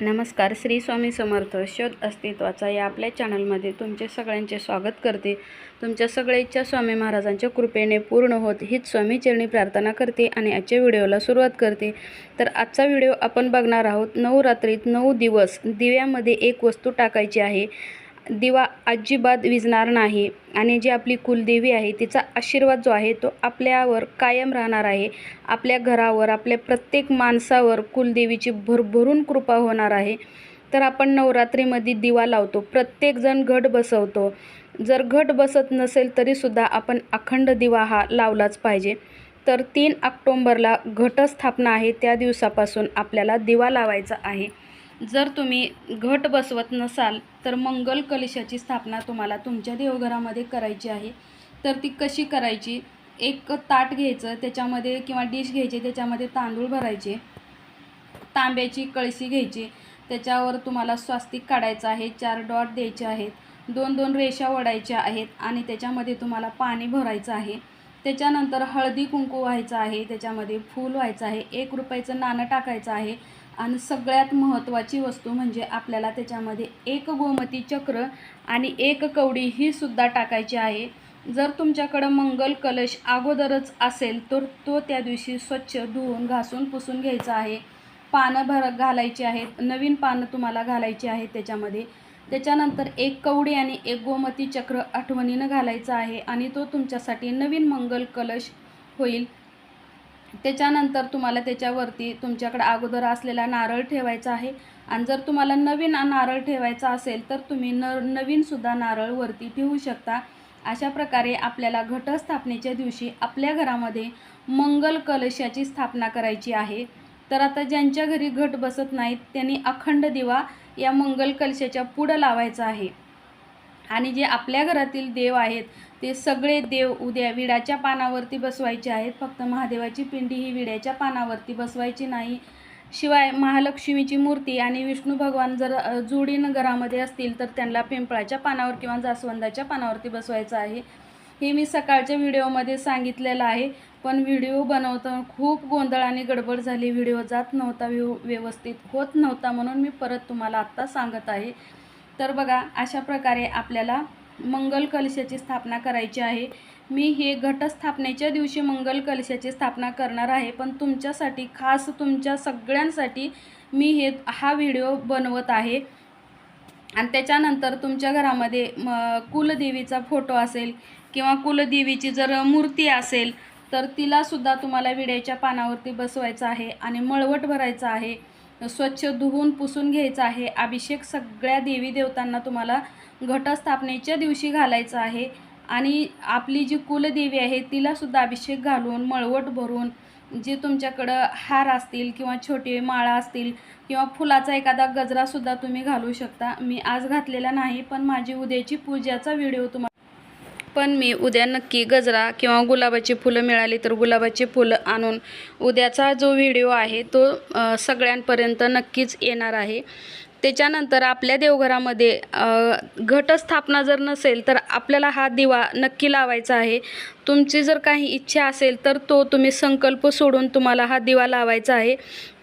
नमस्कार श्री स्वामी समर्थ शोध अस्तित्वाचा या आपल्या चॅनलमध्ये तुमचे सगळ्यांचे स्वागत करते. तुमच्या सगळ्या इच्छा स्वामी महाराजांच्या कृपेने पूर्ण होत हीच स्वामी चरणी प्रार्थना करते आणि आजच्या व्हिडिओला सुरुवात करते. तर आजचा व्हिडिओ आपण बघणार आहोत नऊ रात्रीत नऊ दिवस दिव्यामध्ये एक वस्तू टाकायची आहे. दिवा अजिबात विझणार नाही. आणि जी आपली कुलदेवी आहे तिचा आशीर्वाद जो आहे तो आपल्यावर कायम राहणार आहे. आपल्या घरावर आपल्या प्रत्येक माणसावर कुलदेवीची भरभरून कृपा होणार आहे. तर आपण नवरात्रीमध्ये दिवा लावतो. प्रत्येकजण घट बसवतो. जर घट बसत नसेल तरीसुद्धा आपण अखंड दिवा हा लावलाच पाहिजे. तर तीन ऑक्टोंबरला घटस्थापना आहे. त्या दिवसापासून आपल्याला दिवा लावायचा आहे. जर तुम्ही घट बसवत नसाल तर मंगल कलशाची स्थापना तुम्हाला तुमच्या देवघरामध्ये करायची आहे. तर ती कशी करायची? एक ताट घ्यायचं त्याच्यामध्ये किंवा डिश घ्यायची त्याच्यामध्ये तांदूळ भरायचे तांब्याची कळशी घ्यायची त्याच्यावर तुम्हाला स्वास्तिक काढायचं आहे चार डॉट द्यायचे आहेत दोन दोन रेषा ओढायच्या आहेत आणि त्याच्यामध्ये तुम्हाला पाणी भरायचं आहे. त्याच्यानंतर हळदी कुंकू व्हायचं आहे त्याच्यामध्ये फूल व्हायचं आहे एक रुपयाचं नाणं टाकायचं आहे आणि सगळ्यात महत्त्वाची वस्तू म्हणजे आपल्याला त्याच्यामध्ये एक गोमती चक्र आणि एक कवडी ही सुद्धा टाकायची आहे. जर तुमच्याकडं मंगल कलश अगोदरच असेल तर तो त्या दिवशी स्वच्छ धुवून घासून पुसून घ्यायचा आहे. पानं भर घालायची आहेत नवीन पानं तुम्हाला घालायची आहेत त्याच्यामध्ये. त्याच्यानंतर एक कवडी आणि एक गोमती चक्र आठवणीनं घालायचं आहे आणि तो तुमच्यासाठी नवीन मंगल कलश होईल. त्याच्यानंतर तुम्हाला त्याच्यावरती तुमच्याकडे अगोदर असलेला नारळ ठेवायचा आहे. आणि जर तुम्हाला नवीन नारळ ठेवायचा असेल तर तुम्ही न नवीनसुद्धा नारळ वरती ठेवू शकता. अशा प्रकारे आपल्याला घटस्थापनेच्या दिवशी आपल्या घरामध्ये मंगल कलशाची स्थापना करायची आहे. तर आता ज्यांच्या घरी घट बसत नाहीत त्यांनी अखंड दिवा या मंगल कलशाच्या पुढं लावायचा आहे. आणि जे आपल्या घरातील देव आहेत ते सगळे देव उद्या विड्याच्या पानावरती बसवायचे आहेत. फक्त महादेवाची पिंडी ही विड्याच्या पानावरती बसवायची नाही. शिवाय महालक्ष्मीची मूर्ती आणि विष्णू भगवान जर जुडीन जोडीनं घरामध्ये असतील तर त्यांना पिंपळाच्या पानावर किंवा जास्वंदाच्या पानावरती बसवायचं आहे. हे मी सकाळच्या व्हिडिओमध्ये सांगितलेलं आहे. पण व्हिडिओ बनवताना खूप गोंधळ आणि गडबड झाली. व्हिडिओ जात नव्हता व्यवस्थित होत नव्हता म्हणून मी परत तुम्हाला आत्ता सांगत आहे. तर बघा अशा प्रकारे आपल्याला मंगल कलशाची स्थापना करायची आहे. मी हे घटस्थापनेच्या दिवशी मंगल कलशाची स्थापना करणार आहे पण तुमच्यासाठी खास तुमच्या सगळ्यांसाठी मी हे हा व्हिडिओ बनवत आहे. आणि त्याच्यानंतर तुमच्या घरामध्ये म कुलदेवीचा फोटो असेल किंवा कुलदेवीची जर मूर्ती असेल तर तिलासुद्धा तुम्हाला विड्याच्या पानावरती बसवायचं आहे आणि मळवट भरायचं आहे. स्वच्छ धुवून पुसून घ्यायचं आहे. अभिषेक सगळ्या देवी देवतांना तुम्हाला घटस्थापनेच्या दिवशी घालायचं आहे. आणि आपली जी कुलदेवी आहे तिलासुद्धा अभिषेक घालून मळवट भरून जे तुमच्याकडं हार असतील किंवा छोटे माळा असतील किंवा फुलाचा एखादा गजरासुद्धा तुम्ही घालू शकता. मी आज घातलेला नाही पण माझी उद्याची पूजाचा व्हिडिओ तुम्हाला पण मी उद्या नक्की गजरा किंवा गुलाबाची फुलं मिळाली तर गुलाबाची फुलं आणून उद्याचा जो व्हिडिओ आहे तो सगळ्यांपर्यंत नक्कीच येणार आहे. त्याच्यानंतर आपल्या देवघरामध्ये घटस्थापना जर नसेल तर आपल्याला हा दिवा नक्की लावायचा आहे. तुमची जर काही इच्छा असेल तर तो तुम्ही संकल्प सोडून तुम्हाला हा दिवा लावायचा आहे.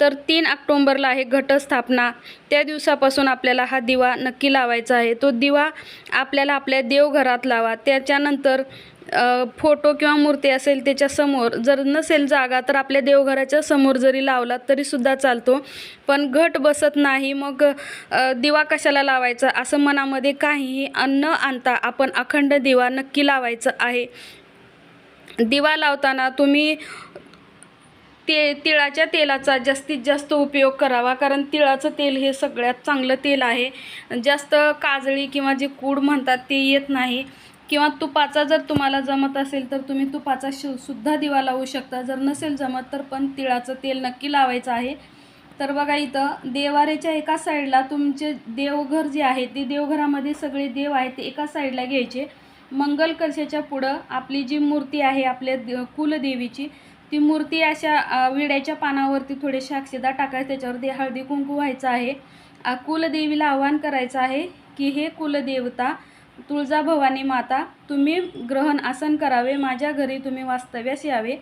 तर तीन ऑक्टोंबरला आहे घटस्थापना. त्या दिवसापासून आपल्याला हा दिवा नक्की लावायचा आहे. तो दिवा आपल्याला आपल्या देवघरात लावा. त्याच्यानंतर फोटो किंवा मूर्ती असेल त्याच्यासमोर जर नसेल जागा तर आपल्या देवघराच्या समोर जरी लावला तरीसुद्धा चालतो. पण घट बसत नाही मग दिवा कशाला लावायचा? असं मनामध्ये काहीही न आणता आपण अखंड दिवा नक्की लावायचं आहे. दिवा लावताना तुम्ही ते तिळाच्या तेलाचा जास्तीत जास्त उपयोग करावा कारण तिळाचं तेल हे सगळ्यात चांगलं तेल आहे. जास्त काजळी किंवा जे कूड म्हणतात ते येत नाही. किंवा तुपाचा जर तुम्हाला जमत असेल तर तुम्ही तुपाचा शु सुद्धा दिवा लावू शकता. जर नसेल जमत तर पण तिळाचं तेल नक्की लावायचं आहे. तर बघा इथं देवारेच्या एका साईडला तुमचे देवघर जे आहे ते देवघरामध्ये सगळे देव आहेत ते एका साईडला घ्यायचे. मंगल कलशाच्या पुढं आपली जी मूर्ती आहे आपल्या कुलदेवीची ती मूर्ती अशा विड्याच्या पानावरती थोडे अक्षदा टाकायचे. त्याच्यावरती हळदी कुंकू व्हायचं आहे. कुलदेवीला आवाहन करायचं आहे की हे कुलदेवता तुळजाभवानी माता तुम्ही ग्रहण आसन करावे माझ्या घरी तुम्ही वास्तव्यास यावे.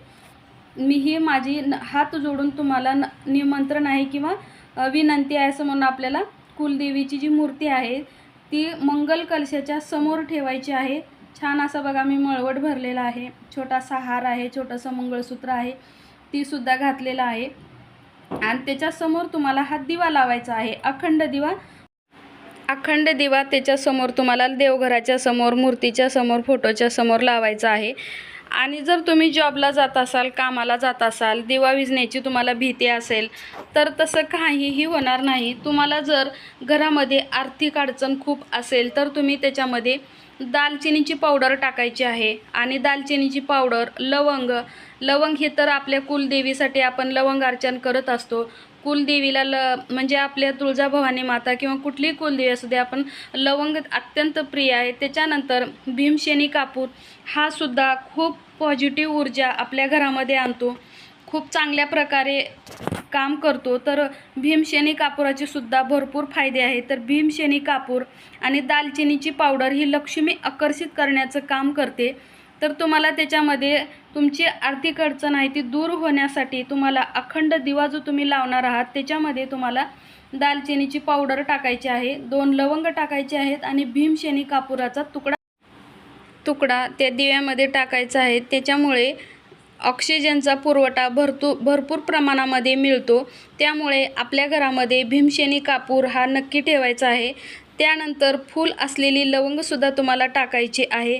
मी ही माझी न- हात जोडून तुम्हाला न निमंत्रण आहे किंवा विनंती आहे असं म्हणून आपल्याला कुलदेवीची जी मूर्ती आहे ती मंगल कलशाच्या समोर ठेवायची आहे. छान असा बघा मी मळवट भरलेला आहे. छोटासा हार आहे छोटंसं मंगळसूत्र आहे तीसुद्धा घातलेलं आहे. आणि त्याच्यासमोर तुम्हाला हा दिवा लावायचा आहे अखंड दिवा. अखंड दिवा त्याच्यासमोर तुम्हाला देवघराच्या समोर मूर्तीच्या समोर फोटोच्या समोर लावायचा आहे. आणि जर तुम्ही जॉबला जात असाल कामाला जात असाल दिवा विजण्याची तुम्हाला भीती असेल तर तसं काहीही होणार नाही. तुम्हाला जर घरामध्ये आर्थिक अडचण खूप असेल तर तुम्ही त्याच्यामध्ये दालचिनीची पावडर टाकायची आहे. आणि दालचिनीची पावडर लवंग लवंग हे तर आपल्या कुलदेवीसाठी आपण लवंग अर्चन करत असतो. कुलदेवीला ल म्हणजे आपल्या तुळजाभवानी माता किंवा कुठलीही कुलदेवी असू दे आपण लवंग अत्यंत प्रिय आहे. त्याच्यानंतर भीमशेनी कापूर हा सुद्धा खूप पॉझिटिव्ह ऊर्जा आपल्या घरामध्ये आणतो. खूप चांगल्या प्रकारे काम करतो. तर भीमशेनी कापुराचे सुद्धा भरपूर फायदे आहेत. तर भीमशेनी कापूर आणि दालचिनीची पावडर ही लक्ष्मी आकर्षित करण्याचं काम करते. तर तुम्हाला त्याच्यामध्ये तुमची आर्थिक अडचण आहे ती दूर होण्यासाठी तुम्हाला अखंड दिवा जो तुम्ही लावणार आहात त्याच्यामध्ये तुम्हाला दालचिनीची पावडर टाकायची आहे दोन लवंग टाकायचे आहेत आणि भीमशेनी कापुराचा तुकडा तुकडा त्या दिव्यामध्ये टाकायचा आहे. त्याच्यामुळे ऑक्सिजनचा पुरवठा भरतू भरपूर प्रमाणामध्ये मिळतो. त्यामुळे आपल्या घरामध्ये भीमशेनी कापूर हा नक्की ठेवायचा आहे. त्यानंतर फूल असलेली लवंगसुद्धा तुम्हाला टाकायची आहे.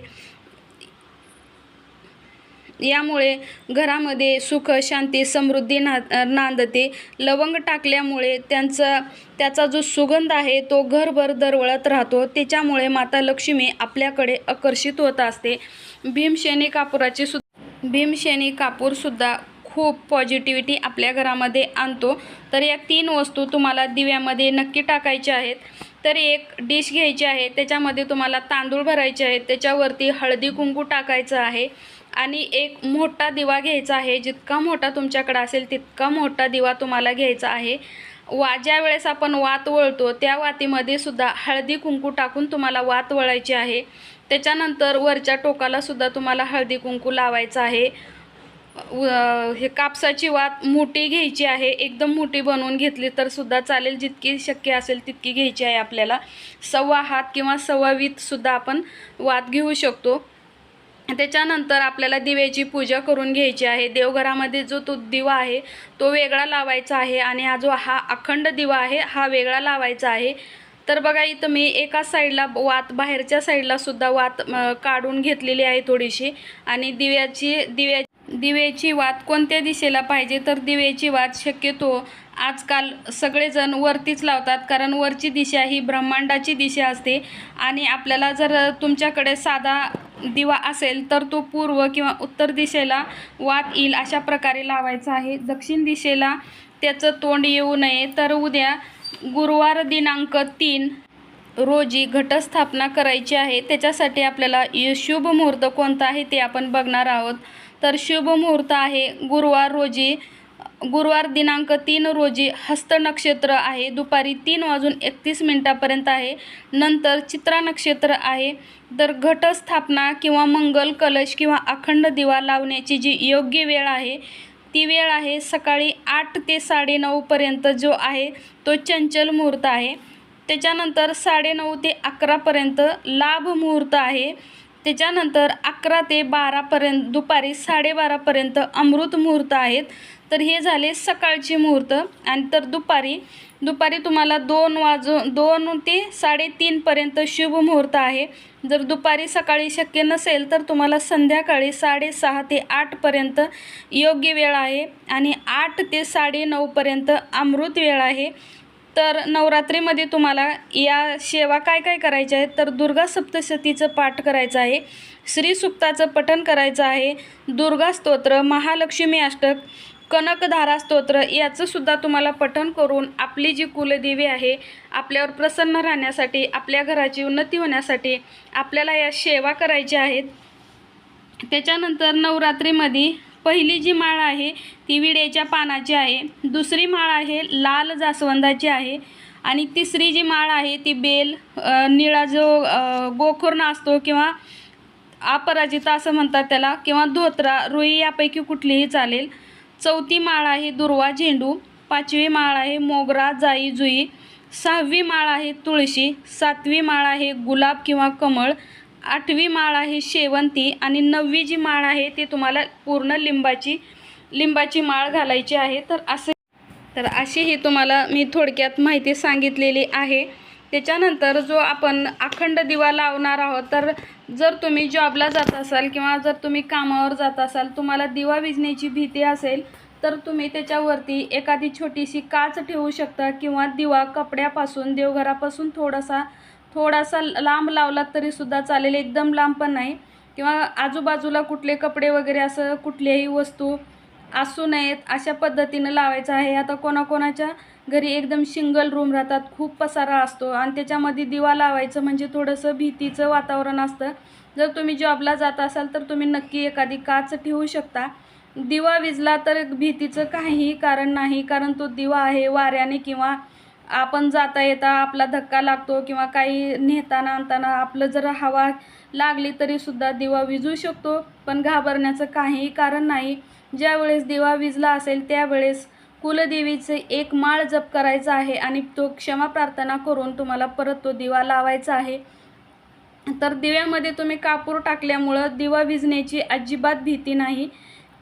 यामुळे घरामध्ये सुख शांती समृद्धी ना नांदते. लवंग टाकल्यामुळे त्यांचा त्याचा जो सुगंध आहे तो घरभर दरवळत राहतो. त्याच्यामुळे माता लक्ष्मी आपल्याकडे आकर्षित होत असते. भीमशेनी कापुराची सु भीमशेनी कापूरसुद्धा खूप पॉझिटिव्हिटी आपल्या घरामध्ये आणतो. तर या तीन वस्तू तुम्हाला दिव्यामध्ये नक्की टाकायच्या आहेत. तर एक डिश घ्यायची आहे. त्याच्यामध्ये तुम्हाला तांदूळ भरायचे आहेत. त्याच्यावरती हळदी कुंकू टाकायचं आहे. आणि एक मोठा दिवा घ्यायचा आहे. जितका मोठा तुमच्याकडे असेल तितका मोठा दिवा तुम्हाला घ्यायचा आहे. वा ज्या वेळेस आपण वात वळतो त्या वातीमध्ये सुद्धा हळदी कुंकू टाकून तुम्हाला वात वळायची आहे. त्याच्यानंतर वरच्या टोकाला सुद्धा तुम्हाला हळदी कुंकू लावायचं आहे. व- हे कापसाची वात मोठी घ्यायची आहे एकदम मोठी बनवून घेतली तर सुद्धा चालेल. जितकी शक्य असेल तितकी घ्यायची आहे आपल्याला. सव्वा हात किंवा सव्वा वीतसुद्धा आपण वात घेऊ शकतो. त्याच्यानंतर आपल्याला दिव्याची पूजा करून घ्यायची आहे. देवघरामध्ये जो तो दिवा आहे तो वेगळा लावायचा आहे आणि हा जो हा अखंड दिवा आहे हा वेगळा लावायचा आहे. तर बघा इथं मी एका साईडला वात बाहेरच्या साईडलासुद्धा वात काढून घेतलेली आहे थोडीशी. आणि दिव्याची दिव्या दिव्याची वात कोणत्या दिशेला पाहिजे तर दिव्याची वात शक्यतो आजकाल सगळेजण वरतीच लावतात कारण वरची दिशा ही ब्रह्मांडाची दिशा असते. आणि आपल्याला जर तुमच्याकडे साधा दिवा असेल तर तो पूर्व किंवा उत्तर दिशेला वात येईल अशा प्रकारे लावायचा आहे. दक्षिण दिशेला त्याचं तोंड येऊ नये तर उद्या गुरुवार दिनांक तीन रोजी घटस्थापना करायची आहे. त्याच्यासाठी आपल्याला शुभ मुहूर्त कोणता आहे ते आपण बघणार आहोत. तर शुभ मुहूर्त आहे. गुरुवार रोजी गुरुवार दिनांक तीन रोजी हस्त नक्षत्र आहे. दुपारी तीन वाजून एकतीस मिनटापर्यंत आहे. नंतर चित्रा नक्षत्र आहे. तर घटस्थापना किंवा मंगल कलश किंवा अखंड दिवा लावण्याची जी योग्य वेळ आहे ती वेळ आहे सकाळी आठ ते साडेनऊपर्यंत जो आहे तो चंचल मुहूर्त आहे. त्याच्यानंतर साडेनऊ ते अकरापर्यंत लाभ मुहूर्त आहे. त्याच्यानंतर अकरा ते बारापर्यंत दुपारी साडेबारापर्यंत अमृत मुहूर्त आहेत. तर हे झाले सकाळचे मुहूर्त. आणि तर दुपारी दुपारी तुम्हाला दोन वाजून दोन ते साडेतीनपर्यंत शुभ मुहूर्त आहे. जर दुपारी सकाळी शक्य नसेल तर तुम्हाला संध्याकाळी साडेसहा ते आठपर्यंत योग्य वेळ आहे. आणि आठ ते साडेनऊपर्यंत अमृत वेळ आहे. तर नवरात्रीमध्ये तुम्हाला या सेवा काय काय करायच्या आहेत? तर दुर्गा सप्तशतीचं पाठ करायचं आहे श्रीसुक्ताचं पठण करायचं आहे दुर्गा स्तोत्र महालक्ष्मी अष्टक कनकधारा स्तोत्र याचंसुद्धा तुम्हाला पठण करून आपली जी कुलदेवी आहे आपल्यावर प्रसन्न राहण्यासाठी आपल्या घराची उन्नती होण्यासाठी आपल्याला या सेवा करायच्या आहेत. त्याच्यानंतर नवरात्रीमध्ये पहिली जी माळ आहे ती विड्याच्या पानाची आहे. दुसरी माळ आहे लाल जास्वंदाची आहे. आणि तिसरी जी माळ आहे ती बेल निळा जो अ, असतो किंवा अपराजिता असं म्हणतात त्याला किंवा धोत्रा रुई यापैकी कुठलीही चालेल. चौथी माळ आहे दुर्वा झेंडू. पाचवी माळ आहे मोगरा जाई जुई. सहावी माळ आहे तुळशी. सातवी माळ आहे गुलाब किंवा कमळ. आठवी माळ आहे शेवंती आणि नववी जी माळ आहे ती तुम्हाला पूर्ण लिंबाची लिंबाची माळ घालायची आहे. तर असे तर अशी ही तुम्हाला मी थोडक्यात माहिती सांगितलेली आहे. त्याच्यानंतर जो आपण अखंड दिवा लावणार आहोत तर जर तुम्ही जॉबला जात असाल किंवा जर तुम्ही कामावर जात असाल तुम्हाला दिवा विजण्याची भीती असेल तर तुम्ही त्याच्यावरती एखादी छोटीशी काच ठेवू शकता किंवा दिवा कपड्यापासून देवघरापासून थोडासा थोडासा लांब लावलात तरीसुद्धा चालेल. एकदम लांब पण नाही. किंवा आजूबाजूला कुठले कपडे वगैरे असं कुठल्याही वस्तू असू नयेत अशा पद्धतीनं लावायचं आहे. आता कोणाकोणाच्या घरी एकदम सिंगल रूम राहतात खूप पसारा असतो. आणि त्याच्यामध्ये दिवा लावायचं म्हणजे थोडंसं भीतीचं वातावरण असतं. जर तुम्ही जॉबला जात असाल तर तुम्ही नक्की एखादी काच ठेवू शकता. दिवा विजला तर भीतीचं काहीही कारण नाही. कारण तो दिवा आहे वाऱ्याने किंवा आपण जाता येता आपला धक्का लागतो किंवा काही नेताना आणताना आपलं जर हवा लागली तरीसुद्धा दिवा विजू शकतो. पण घाबरण्याचं काहीही कारण नाही. ज्यावेळेस दिवा विजला असेल त्यावेळेस कुलदेवीचे एक माळ जप करायचा आहे आणि तो क्षमा प्रार्थना करून तुम्हाला परत तो दिवा लावायचा आहे. तर दिव्यामध्ये तुम्ही कापूर टाकल्यामुळं दिवा विजण्याची अजिबात भीती नाही.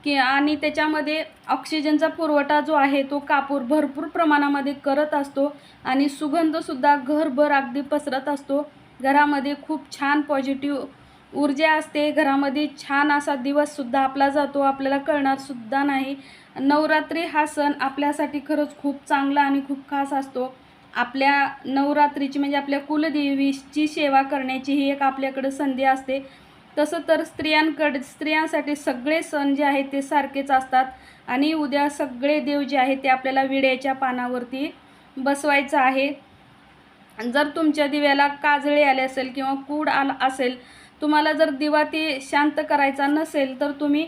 की आणि त्याच्यामध्ये ऑक्सिजनचा पुरवठा जो आहे तो कापूर भरपूर प्रमाणामध्ये करत असतो आणि सुगंधसुद्धा घरभर अगदी पसरत असतो. घरामध्ये खूप छान पॉझिटिव्ह ऊर्जा असते. घरामध्ये छान असा दिवससुद्धा आपला जातो. आपल्याला कळणारसुद्धा नाही. नवरात्री हा सण आपल्यासाठी खरंच खूप चांगला आणि खूप खास असतो. आपल्या नवरात्रीची म्हणजे आपल्या कुलदेवीची सेवा करण्याची ही एक आपल्याकडं संधी असते. तसं तर स्त्रियांकडे स्त्रियांसाठी सगळे सण जे आहेत ते सारखेच असतात. आणि उद्या सगळे देव जे आहेत ते आपल्याला विड्याच्या पानावरती बसवायचं आहे. जर तुमच्या दिव्याला काजळे आले असेल किंवा कूड आला असेल तुम्हाला जर दिवा ते शांत करायचा नसेल तर तुम्ही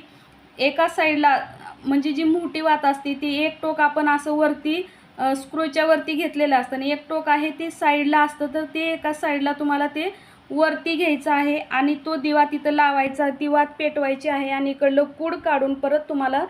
एका साईडला म्हणजे जी मोठी वात असते ती एक टोक आपण असं वरती स्क्रूच्या वरती घेतलेलं असतं. आणि एक टोक आहे ते साईडला असतं तर ते एका साईडला तुम्हाला ते वरती घ्यायचं आहे आणि तो दिवा तिथं लावायचा ती वात पेटवायची आहे आणि इकडलं कूड काढून परत तुम्हाला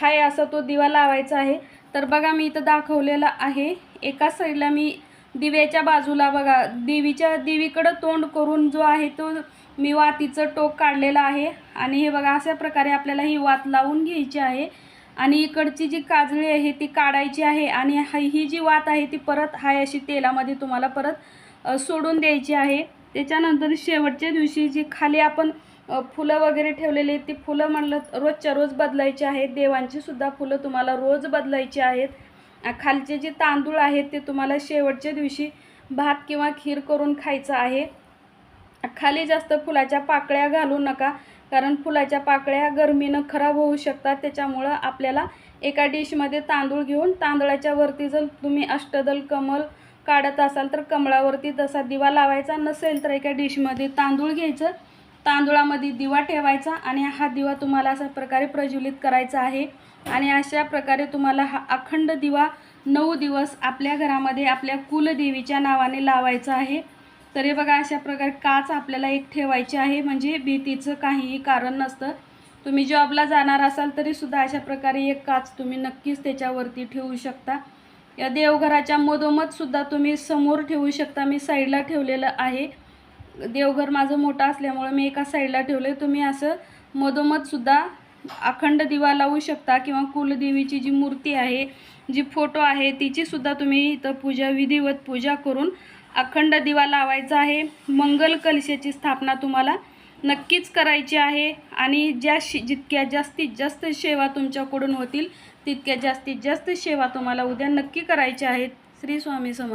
हाय असा तो दिवा लावायचा आहे. तर बघा मी इथं दाखवलेला आहे. एका साईडला मी दिव्याच्या बाजूला बघा देवीच्या देवीकडं तोंड करून जो आहे तो मी वातीचं टोक काढलेलं आहे. आणि हे बघा अशा प्रकारे आपल्याला ही वात लावून घ्यायची आहे. आणि इकडची जी काजळी आहे ती काढायची आहे आणि ही जी वात आहे ती परत हाय अशी तेलामध्ये तुम्हाला परत सोडून द्यायची आहे. त्याच्यानंतर शेवटच्या दिवशी जी खाली आपण फुलं वगैरे ठेवलेली आहेत ती फुलं म्हणलं रोजच्या रोज बदलायची आहेत. देवांची सुद्धा फुलं तुम्हाला रोज बदलायची आहेत. खालचे जे तांदूळ आहेत ते तुम्हाला शेवटच्या दिवशी भात किंवा खीर करून खायचं आहे. खाली जास्त फुलाच्या पाकळ्या घालू नका कारण फुलाच्या पाकळ्या गरमीनं खराब होऊ शकतात. त्याच्यामुळं आपल्याला एका डिशमध्ये तांदूळ घेऊन तांदळाच्या वरती जर तुम्ही अष्टदल कमल काढत असाल तर कमळावरती तसा दिवा लावायचा नसेल तर एका डिशमध्ये तांदूळ घ्यायचं. तांदूळामध्ये दिवा ठेवायचा आणि हा दिवा तुम्हाला अशा प्रकारे प्रज्वलित करायचा आहे. आणि अशा प्रकारे तुम्हाला हा अखंड दिवा नऊ दिवस आपल्या घरामध्ये आपल्या कुलदेवीच्या नावाने लावायचा आहे. तरी बघा अशा प्रकारे काच आपल्याला एक ठेवायची आहे. म्हणजे भीतीचं काहीही कारण नसतं. तुम्ही जॉबला जाणार असाल तरीसुद्धा अशा प्रकारे एक काच तुम्ही नक्कीच त्याच्यावरती ठेवू शकता. या देवघराच्या मधोमधसुद्धा तुम्ही समोर ठेवू शकता. मी साईडला ठेवलेलं आहे. देवघर माझं मोठं असल्यामुळं मी एका साईडला ठेवलं आहे तुम्ही असं मधोमधसुद्धा अखंड दिवा लावू शकता किंवा कुलदेवीची जी मूर्ती आहे जी फोटो आहे तिचीसुद्धा तुम्ही इथं पूजा विधिवत पूजा करून अखंड दिवा लावायचा आहे. मंगल कलशाची स्थापना तुम्हाला नक्कीच करायची आहे. आणि ज्या शि जितक्या जास्तीत जास्त सेवा तुमच्याकडून होतील तितक्या जास्तीत जास्त सेवा तुम्हाला उद्या नक्की करायच्या आहेत. श्री स्वामी समर्थ.